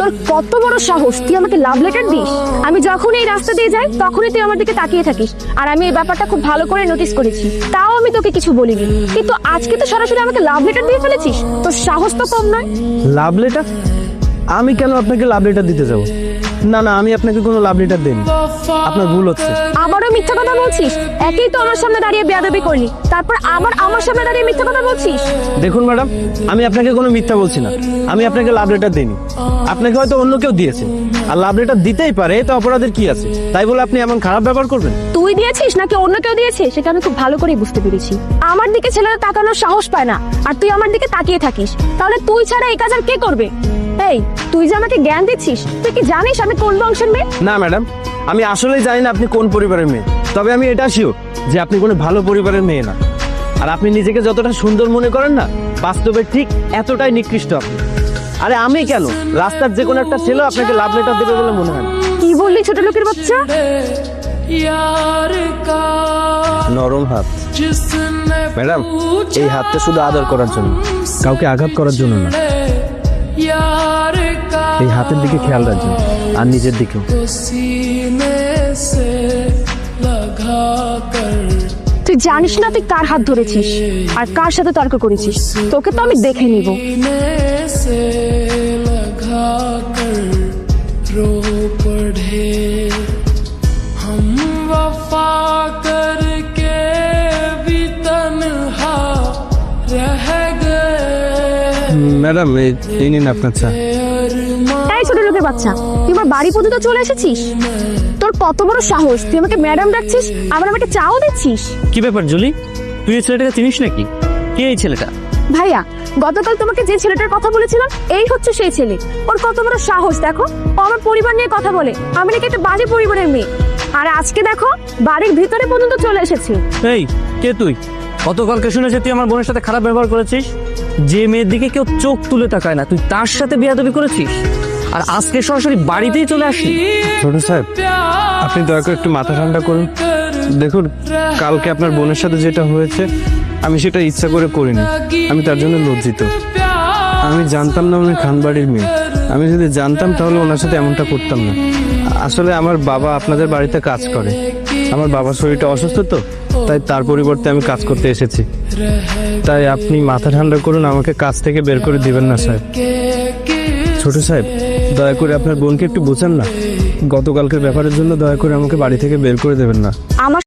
তোর কত বড় সাহস? তুই আমাকে লাভ লেটার দিস? আমি যখন এই রাস্তা দিয়ে যাই, তখনই তুই আমার দিকে তাকিয়ে থাকিস। আর আমি এই ব্যাপারটা খুব ভালো করে নোটিস করেছি। তাও আমি তোকে কিছু বলিনি। কিন্তু আজকে তো সরাসরি আমাকে লাভ লেটার দিয়ে ফেলেছিস? তোর সাহস তো কম নয়। লাভ লেটার আমি কেন আপনাকে লাভ লেটার দিতে যাব? না না আমি আপনাকে কোনো লাভ লেটার দিইনি। আপনার ভুল হচ্ছে। আবারও মিথ্যা কথা বলছিস? একই তো আমার সামনে দাঁড়িয়ে বেয়াদবি করলি। তারপর আবার আমার সামনে দাঁড়িয়ে মিথ্যা কথা বলছিস? দেখুন ম্যাডাম আমি আপনাকে কোনো মিথ্যা বলছি না। আমি আপনাকে লাভ লেটার দিইনি। আপনাকে হয়তো অন্য কেউ দিয়েছে। আর লাভ লেটার দিতেই পারে তো অপরাধের কি আছে? তাই বলে আপনি এমন খারাপ ব্যবহার করবেন? তুই দিয়েছিস নাকি অন্য কেউ দিয়েছে? সেটা আমি খুব ভালো করেই বুঝতে পেরেছি। আমার দিকে ছেলেরা তাকানোর সাহস পায় না। আর তুই আমার দিকে তাকিয়ে থাকিস। তাহলে তুই ছাড়া এই কাজ আর কে করবে? এই তুই যে আমাকে জ্ঞান দিচ্ছিস তুই কি জানিস আমি কোন বংশের মেয়ে না ম্যাডাম আমি আসলেই জানি না আপনি কোন পরিবারের মেয়ে তবে আমি এটা শিওর যে আপনি কোনো ভালো পরিবারের মেয়ে না আর আপনি নিজেকে যতটা সুন্দর মনে করেন না বাস্তবে ঠিক এতটাই নিকৃষ্ট আপনি আরে আমি কেন রাস্তার যে কোনো একটা ছেলে আপনাকে লাভ লেটার দেবে বলে মনে হয় না। কি বললি ছোট লোকের বাচ্চা यार का নরম হাত जिसने ম্যাডাম এই হাতটা শুধু আদর করার জন্য কাউকে আঘাত করার জন্য না यार का এই হাতের দিকে খেয়াল রাখবেন আর নিজের দিকে তুই জানিস না তুই কার হাত ধরেছিস আর কার সাথে তর্ক করেছিস? তোকে তো আমি দেখে নিব। ম্যাডাম এই নিন আপনার চা। এই ছোট লোকের বাচ্চা। তুই আমার বাড়ি পর্যন্ত চলে এসেছিস? তোর কত বড় সাহস? তুই আমাকে ম্যাডাম ডাকছিস আবার আমাকে চাও দিচ্ছিস? কি ব্যাপার জুলি? তুই এই ছেলেটাকে চিনিস নাকি? কে এই ছেলেটা? ভাইয়া গতকাল তোমাকে যে ছেলেটার কথা বলেছিলাম এই হচ্ছে সেই ছেলে। ওর কত বড় সাহস দেখো? ও আমার পরিবার নিয়ে কথা বলে। আমি নাকি একটা বাজে পরিবারের মেয়ে। আর আজকে দেখো বাড়ির ভিতরে পর্যন্ত চলে এসেছে। এই কে তুই? গতকালকে শুনেছি তুই আমার বোনের সাথে খারাপ ব্যবহার করেছিস যে মেয়ের দিকে কেউ চোখ তুলে তাকায় না তুই তার সাথে বিয়াদবি করেছিস? আর আজকে সরাসরি বাড়িতেই চলে আসি। ছোট সাহেব, আপনি দয়া করে একটু মাথা ঠান্ডা করুন। দেখুন, কালকে আপনার বোনের সাথে যেটা হয়েছে, আমি সেটা ইচ্ছা করে করিনি। আমি তার জন্য লজ্জিত। আমি জানতাম না উনি খানবাড়ির মেয়ে। আমি যদি জানতাম, তাহলে ওনার সাথে এমনটা করতাম না। আসলে আমার বাবা আপনাদের বাড়িতে কাজ করে। আমার বাবার শরীরটা অসুস্থ তো, তাই তার পরিবর্তে আমি কাজ করতে এসেছি। তাই আপনি মাথা ঠান্ডা করুন, আমাকে কাজ থেকে বের করে দিবেন না স্যার ছোট সাহেব, দয়া করে আপনার বোনকে একটু বোঝান না। গতকালকের ব্যাপারের জন্য দয়া করে আমাকে বাড়ি থেকে বের করে দেবেন না। আমার